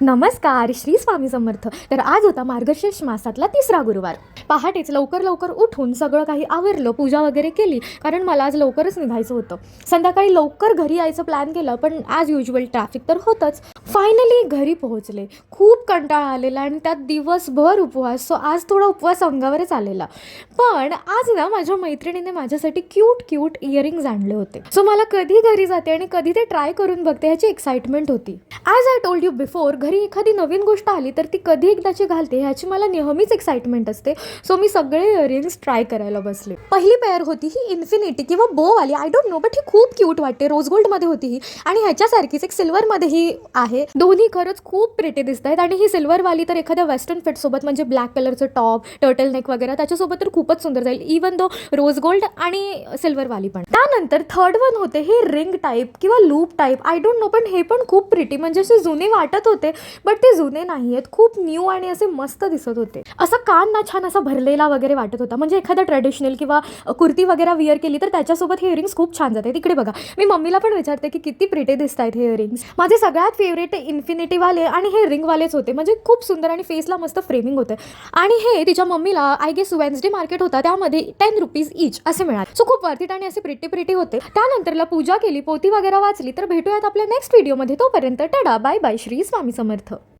नमस्कार श्री स्वामी समर्थ. तर आज होता मार्गशीर्ष मासातला तिसरा गुरुवार. पहाटेच लवकर लवकर उठून सगळं काही आवरलं पूजा वगैरे केली कारण मला आज लवकरच निघायचं होतं. संध्याकाळी लवकर घरी यायचं प्लॅन केलं पण ॲज युजल ट्रॅफिक तर होतंच. फायनली घरी पोहोचले. खूप कंटाळा आलेला आणि त्यात दिवसभर उपवास सो आज थोडा उपवास अंगावरच आलेला. पण आज ना माझ्या मैत्रिणीने माझ्यासाठी क्यूट क्यूट इयरिंग्ज आणले होते. सो मला कधी घरी जाते आणि कधी ते ट्राय करून बघते ह्याची एक्साइटमेंट होती. As I told you before घरी एखादी नवीन गोष्ट आली तर ती कधी एकदाची घालते ह्याची मला नेहमीच एक्साइटमेंट असते. सो मी सगळे इयरिंग्स ट्राय करायला बसले. पहिली पेअर होती ही इन्फिनिटी किंवा बोवाली आय डोंट नो बट ही खूप क्यूट वाटते. रोज गोल्डमध्ये होती ही. आणि ह्याच्यासारखीच एक सिल्वरमध्येही आहे. दोन्ही खरंच खूप प्रिटी दिसत आहेत आणि ही सिल्वरवाली तर एखाद्या वेस्टर्न फिटसोबत म्हणजे ब्लॅक कलरचं टॉप टर्टल नेक वगैरे त्याच्यासोबत तर खूप खूपच सुंदर जाईल. इवन दो रोज गोल्ड आणि सिल्वरवाली पण. त्यानंतर थर्ड वन होते हे रिंग टाईप किंवा loop type I don't know पण हे पण खूप प्रिटी म्हणजे असे जुने वाटत होते बट ते जुने नाही आहेत खूप न्यू आणि असे मस्त दिसत होते. असा कान ना छान असा भरलेला वगैरे वाटत होता. म्हणजे एखादा ट्रेडिशनल किंवा कुर्ती वगैरे विअर केली तर त्याच्यासोबत हे इयरिंग्स खूप छान जाते तिकडे बघा. मी मम्मीला पण विचारते की किती प्रिटे दिसत आहेत हे इयरिंग्स माझे सगळ्यात फेवरेट इन्फिनिटीवाले आणि हे रिंगवालेच होते. म्हणजे खूप सुंदर आणि फेसला मस्त फ्रेमिंग होते. आणि हे तिच्या मम्मीला आय गेस वेन्सडे मार्केट होता त्यामध्ये टेन रुपीज इच असे मिळाले. सो खूप वर्थिट आणि असे प्रिटी प्रिटी होते. त्यानंतरला पूजा केली पोती वगैरे वाचली तर भेटूयात आपल्या नेक्स्ट व्हिडिओमध्ये तोपर्यंत tada bye bye Shri Swami Samarth.